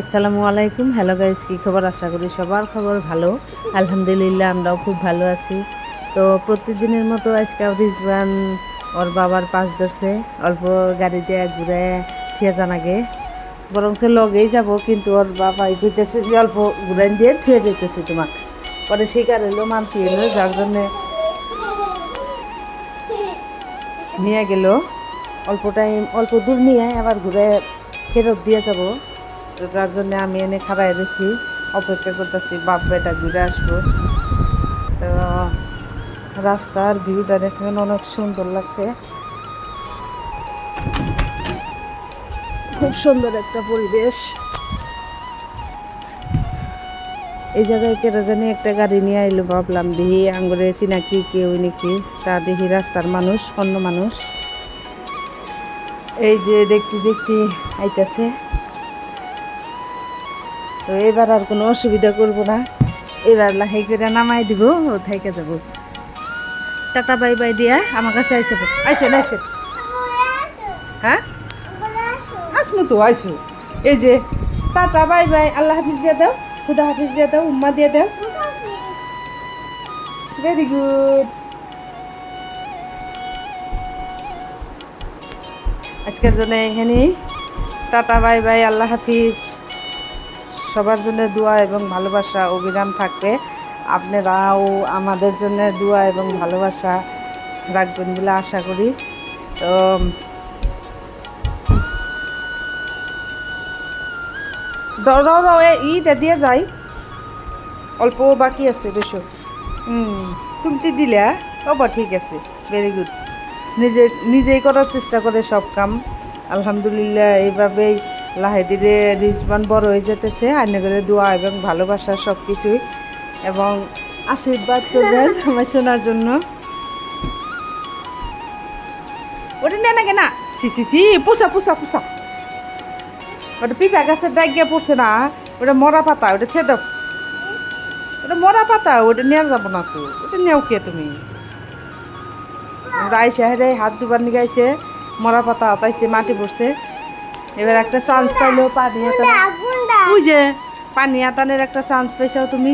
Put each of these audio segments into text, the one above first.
আসসালামু আলাইকুম। Hello guys কী খবর? আশা করি সবার খবর ভালো। আলহামদুলিল্লাহ, আমরাও খুব ভালো আছি। তো প্রতিদিনের মতো আজকে রিজবান ওর বাবার পাশ ধরছে। অল্প গাড়ি দিয়ে ঘুরে থিয়ে জানাগে বরং সে লগেই যাব, কিন্তু ওর বাবা কইতেছে যে অল্প ঘুরাই দিয়ে থিয়ে যেতেছি তোমাক। পরে শিকার এলো মানতি এলো যার জন্যে নিয়ে গেল। অল্প টাইম অল্প দূর নিয়ে আবার ঘুরে ফেরত দিয়ে যাব। তো যার জন্য আমি এনে খাড়াই রয়েছি অপেক্ষা করতেছি বাপ বেটা ঘুরে আসব। তো রাস্তার ভিউটা দেখেন অনেক সুন্দর লাগছে। খুব সুন্দর একটা পরিবেশ। এই জায়গায় কেটে জানি একটা গাড়ি নিয়ে আইলো ভাবলাম দেখি আঙ্গুরে চিনাকি কেউ নাকি? তা দেখি রাস্তার মানুষ অন্য মানুষ। এই যে দেখতে দেখতে আইতাছে। তো এবার আর কোনো অসুবিধা করব না। এবার লাহাই করে নামাই দিব, ও থাইকে যাব। টাটা, বাই বাই, দিয়া। আমার কাছে আইসে আইসে আইসে। হ্যাঁ? আসমু তো, আইসু। এই যে, টাটা, বাই বাই। আল্লাহ হাফিজ দিয়ে দাও, খুদা হাফিজ দিয়ে দাও, উম্মা দিয়ে দাও। ভেরি গুড আজকের জন্য এখানেই। টাটা, বাই বাই, আল্লাহ হাফিজ। সবার জন্য দোয়া এবং ভালোবাসা অবিরাম থাকবে। আপনারাও আমাদের জন্য দোয়া এবং ভালোবাসা রাখবেন বলে আশা করি। তো, দাও দাও দাও ইটা দিয়ে যাই। অল্প বাকি আছে, বেশো। হুম তুমি দিলে বাবা ঠিক আছে ভেরি গুড নিজে, নিজেই করার চেষ্টা করে সব কাম। আলহামদুলিল্লাহ, এইভাবেই লাহে ধীরে রিজবান বড় হয়ে যেতেছে আইনে করে দোয়া এবং ভালোবাসা সব কিছুই এবং আশীর্বাদ করবেন আমার শোনার জন্য। ওটা নে না। কেনা সি সি সি পোষা পোষা পোষা। ওটা পিপা গাছের ডাক পড়ছে না, ওটা মরা পাতা, ওটা ছেদ। ওটা মরা পাতা, ওটা নেওয়া যাব না তো, ওটা নেও কে তুমি? রাই সাহেরে হাত দুবার নিগাইছে মরা পাতা হাতাইছে মাটি পড়ছে এবার একটা চান্স পাইলেও পানি হাতানো যে পানি হাতানের একটা চান্স পাইছাও তুমি।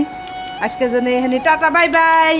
আজকে জন্য এখানে টাটা বাই বাই